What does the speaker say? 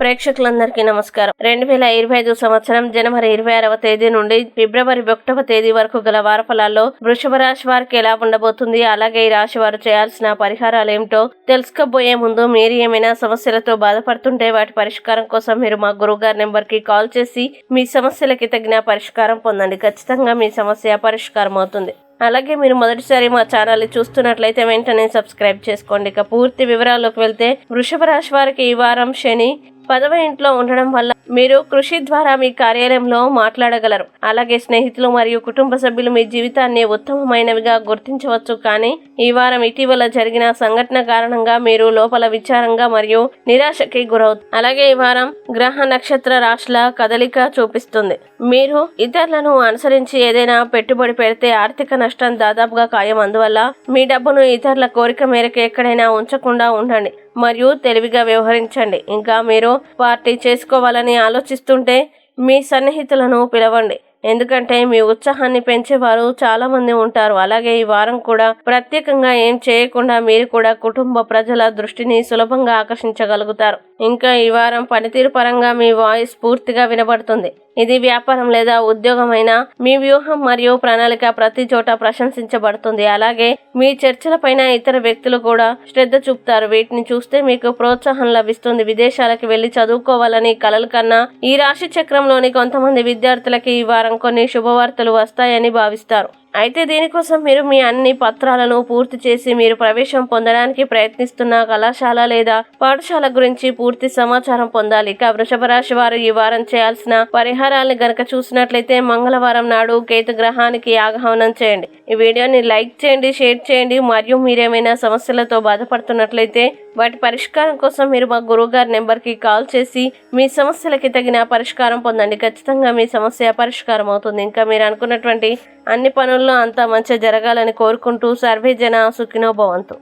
ప్రేక్షకులందరికీ నమస్కారం. రెండు వేల ఇరవై ఐదు సంవత్సరం జనవరి ఇరవై ఆరవ తేదీ నుండి ఫిబ్రవరి ఒకటవ తేదీ వరకు గల వారఫలాల్లో వృషభ రాశి వారికి ఎలా ఉండబోతుంది అలాగే ఈ రాశి వారు చేయాల్సిన పరిహారాలు ఏమిటో తెలుసుకోబోయే ముందు మీరు ఏమైనా సమస్యలతో బాధపడుతుంటే వాటి పరిష్కారం కోసం మీరు మా గురువు గారి నెంబర్కి కాల్ చేసి మీ సమస్యలకి తగిన పరిష్కారం పొందండి. ఖచ్చితంగా మీ సమస్య పరిష్కారం అవుతుంది. అలాగే మీరు మొదటిసారి మా ఛానల్ చూస్తున్నట్లయితే వెంటనే సబ్స్క్రైబ్ చేసుకోండి. ఇక పూర్తి వివరాల్లోకి వెళ్తే వృషభ రాశి వారికి ఈ వారం శని పదవ ఇంట్లో ఉండడం వల్ల మీరు కృషి ద్వారా మీ కార్యాలయంలో మాట్లాడగలరు. అలాగే స్నేహితులు మరియు కుటుంబ సభ్యులు మీ జీవితాన్ని ఉత్తమమైనవిగా గుర్తించవచ్చు. కానీ ఈ వారం ఇటీవల జరిగిన సంఘటన కారణంగా మీరు లోపల విచారంగా మరియు నిరాశకి గురవుతారు అలాగే ఈ వారం గ్రహ నక్షత్ర రాశుల కదలిక చూపిస్తుంది. మీరు ఇతరులను అనుసరించి ఏదైనా పెట్టుబడి పెడితే ఆర్థిక నష్టం దాదాపుగా ఖాయం. అందువల్ల మీ డబ్బును ఇతరుల కోరిక మేరకు ఎక్కడైనా ఉంచకుండా ఉండండి. మరియు తెలివిగా వ్యవహరించండి. ఇంకా మీరు పార్టీ చేసుకోవాలని ఆలోచిస్తుంటే మీ సన్నిహితులను పిలవండి. ఎందుకంటే మీ ఉత్సాహాన్ని పెంచేవారు చాలా మంది ఉంటారు. అలాగే ఈ వారం కూడా ప్రత్యేకంగా ఏం చేయకుండా మీరు కూడా కుటుంబ ప్రజల దృష్టిని సులభంగా ఆకర్షించగలుగుతారు. ఇంకా ఈ వారం పనితీరు పరంగా మీ వాయిస్ పూర్తిగా వినబడుతుంది. ఇది వ్యాపారం లేదా ఉద్యోగమైనా మీ వ్యూహం మరియు ప్రణాళిక ప్రతి చోట ప్రశంసించబడుతుంది. అలాగే మీ చర్చలపైన ఇతర వ్యక్తులు కూడా శ్రద్ధ చూపుతారు. వీటిని చూస్తే మీకు ప్రోత్సాహం లభిస్తుంది. విదేశాలకు వెళ్ళి చదువుకోవాలని కలలు కన్నా ఈ రాశి చక్రంలోని కొంతమంది విద్యార్థులకి ఈ వారం కొన్ని శుభవార్తలు వస్తాయని భావిస్తారు. అయితే దీనికోసం మీరు మీ అన్ని పత్రాలను పూర్తి చేసి మీరు ప్రవేశం పొందడానికి ప్రయత్నిస్తున్న కళాశాల లేదా పాఠశాల గురించి పూర్తి సమాచారం పొందాలి. ఇక వృషభ రాశి వారు ఈ వారం చేయాల్సిన పరిహారాలను గనక చూసినట్లయితే మంగళవారం నాడు కేతు గ్రహానికి ఆగమనం చేయండి. ఈ వీడియోని లైక్ చేయండి షేర్ చేయండి. మరియు మీరేమైనా సమస్యలతో బాధపడుతున్నట్లయితే వాటి పరిష్కారం కోసం మీరు మా గురువు గారి నెంబర్కి కాల్ చేసి మీ సమస్యలకి తగిన పరిష్కారం పొందండి. ఖచ్చితంగా మీ సమస్య పరిష్కారం అవుతుంది ఇంకా మీరు అనుకున్నటువంటి అన్ని పనులు జీవితంలో అంతా మంచి జరగాలని కోరుకుంటూ సర్వే జన సుఖినో భవంతు.